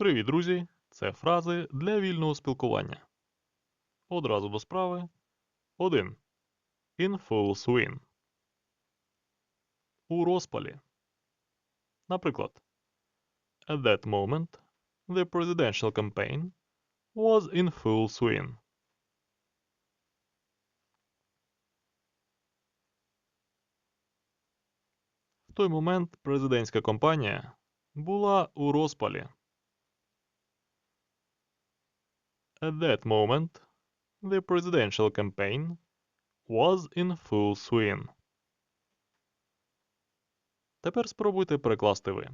Привіт, друзі! Це фрази для вільного спілкування. Одразу до справи. 1. In full swing. У розпалі. Наприклад, At that moment, the presidential campaign was in full swing. В той момент президентська кампанія була у розпалі. At that moment, the presidential campaign was in full swing. Тепер спробуйте перекласти ви.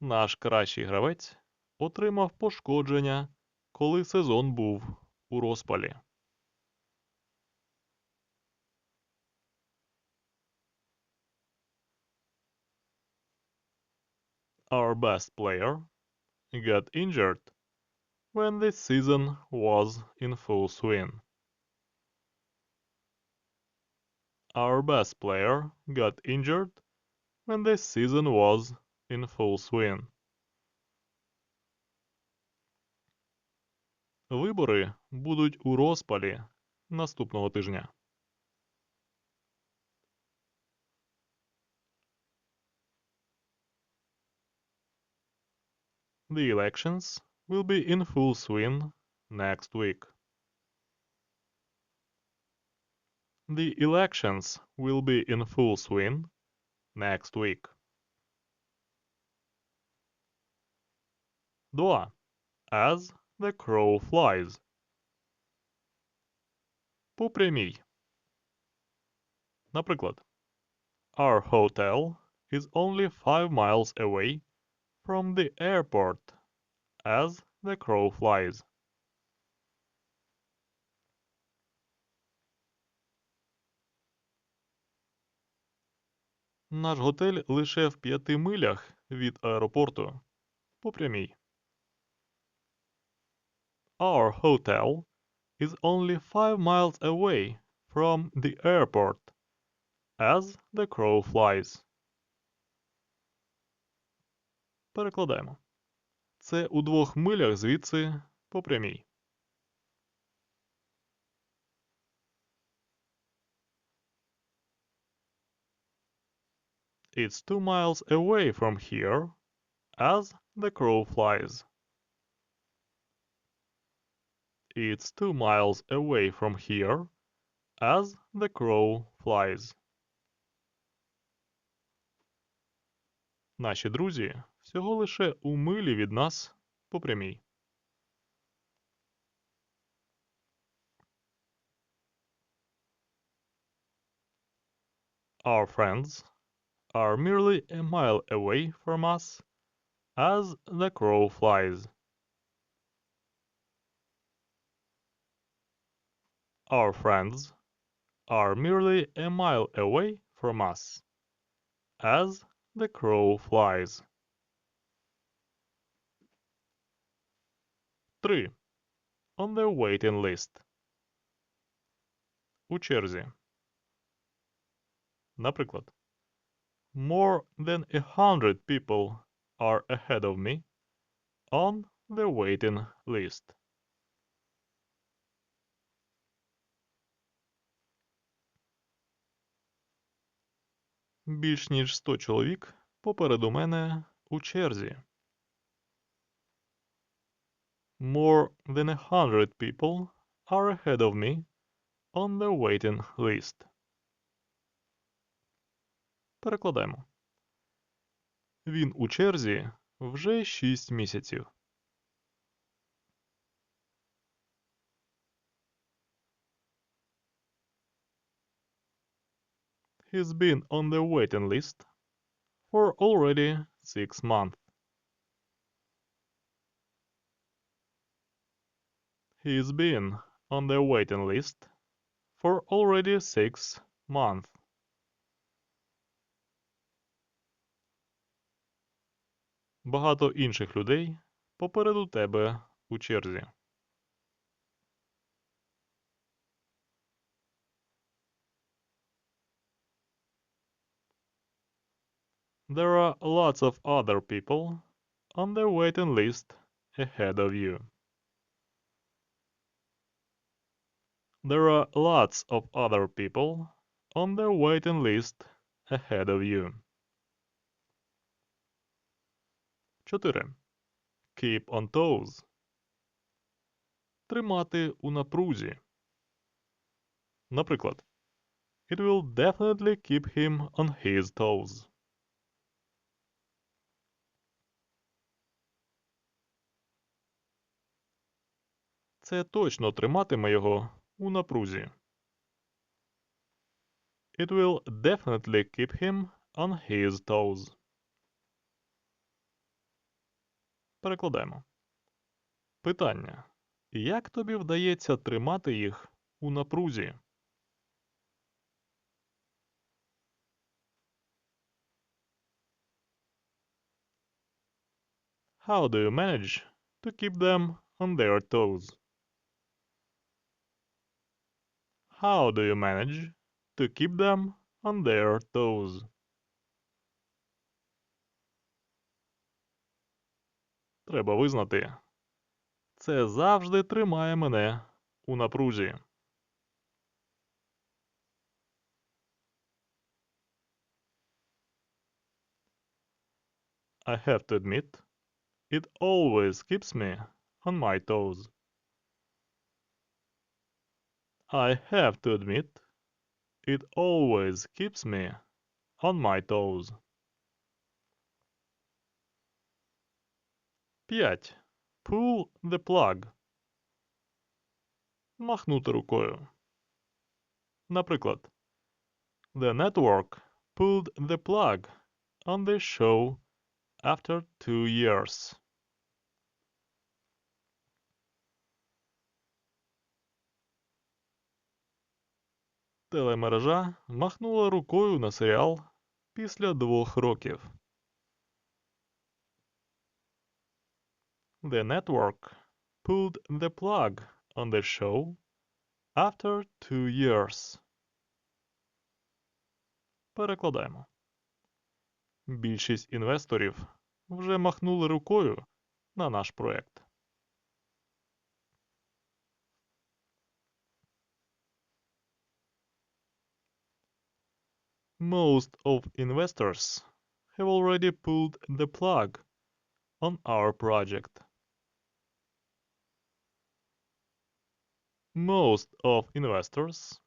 Наш кращий гравець отримав пошкодження, коли сезон був у розпалі. Our best player got injured when the season was in full swing. Our best player got injured when the season was in full swing. Вибори будуть у розпалі наступного тижня. The elections will be in full swing next week. The elections will be in full swing next week. 2. As the crow flies. По прямій. Наприклад, Our hotel is only 5 miles away from the airport as the crow flies. Наш готель лише в п'яти милях від аеропорту. По прямій. Our hotel is only 5 miles away from the airport as the crow flies. Перекладаємо. Це у двох милях звідси по прямій. It's two miles away from here as the crow flies. It's two miles away from here as the crow flies. Наші друзі всього лише у милі від нас по прямій. Our friends are merely a mile away from us as the crow flies. Our friends are merely a mile away from us as the crow flies. 3. On the waiting list. У черзі. Наприклад, More than a hundred people are ahead of me on the waiting list. Більш ніж 100 чоловік попереду мене у черзі. More than a hundred people are ahead of me on the waiting list. Перекладаємо. Він у черзі вже 6 місяців. He's been on the waiting list for already six months. He's been on the waiting list for already six months. Багато інших людей попереду тебе у черзі. There are lots of other people on the waiting list ahead of you. There are lots of other people on the waiting list ahead of you. 4. Keep on toes. Тримати у напрузі. Наприклад, It will definitely keep him on his toes. Це точно триматиме його у напрузі. It will definitely keep him on his toes. Перекладаємо. Питання. Як тобі вдається тримати їх у напрузі? How do you manage to keep them on their toes? How do you manage to keep them on their toes? Треба визнати. Це завжди тримає мене у напрузі. I have to admit, it always keeps me on my toes. I have to admit, it always keeps me on my toes. 5. Pull the plug. Махнути рукою. Наприклад, The network pulled the plug on the show after two years. Телемережа махнула рукою на серіал після двох років. The network pulled the plug on the show after two years. Перекладаємо. Більшість інвесторів вже махнули рукою на наш проект. Most of investors have already pulled the plug on our project. Most of investors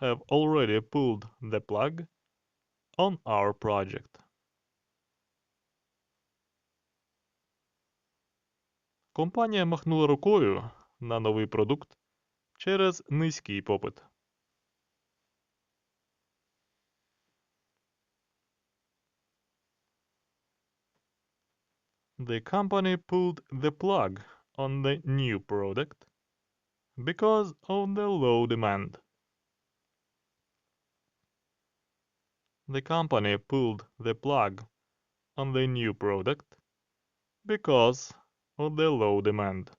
have already pulled the plug on our project. Компанія махнула рукою на новий продукт через низький попит. The company pulled the plug on the new product because of the low demand. The company pulled the plug on the new product because of the low demand.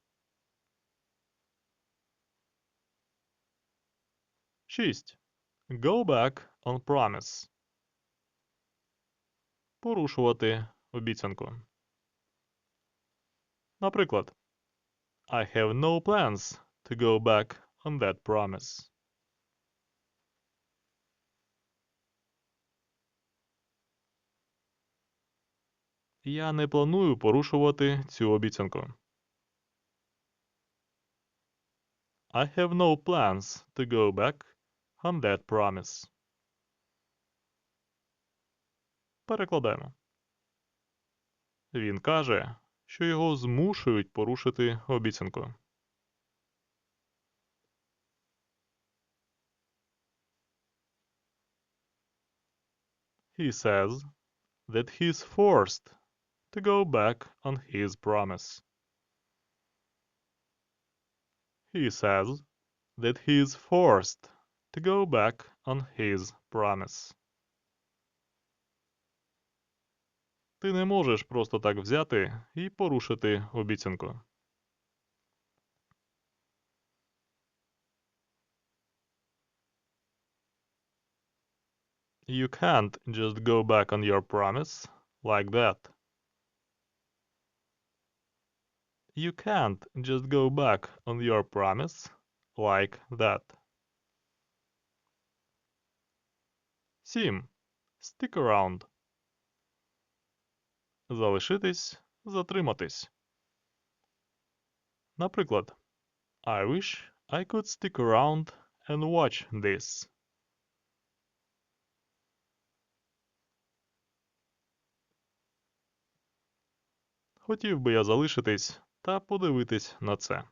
6. Go back on promise. Порушувати обіцянку. Наприклад, I have no plans to go back on that promise. Я не планую порушувати цю обіцянку. I have no plans to go back on that promise. Перекладаємо. Він каже, що його змушують порушити обіцянку. He says that he's forced to go back on his promise. He says that he's forced to go back on his promise. Ти не можеш просто так взяти і порушити обіцянку. You can't just go back on your promise like that. You can't just go back on your promise like that. 7. Stick around. Залишитись, затриматись. Наприклад, I wish I could stick around and watch this. Хотів би я залишитись та подивитись на це.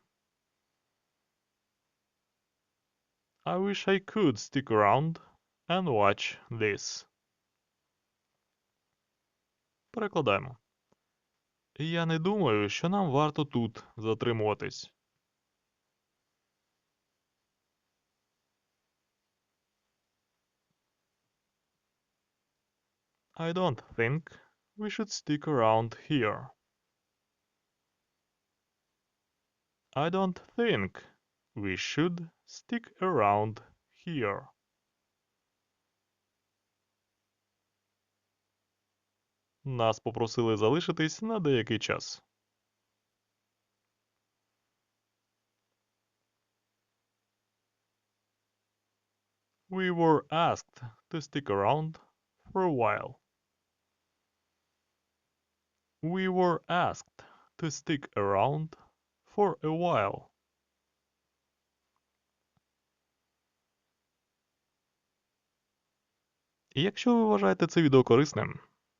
I wish I could stick around and watch this. Перекладаємо. Я не думаю, що нам варто тут затримуватись. I don't think we should stick around here. I don't think we should stick around here. Нас попросили залишитись на деякий час. We were asked to stick around for a while. We were asked to stick around for a while. І якщо ви вважаєте це відео корисним,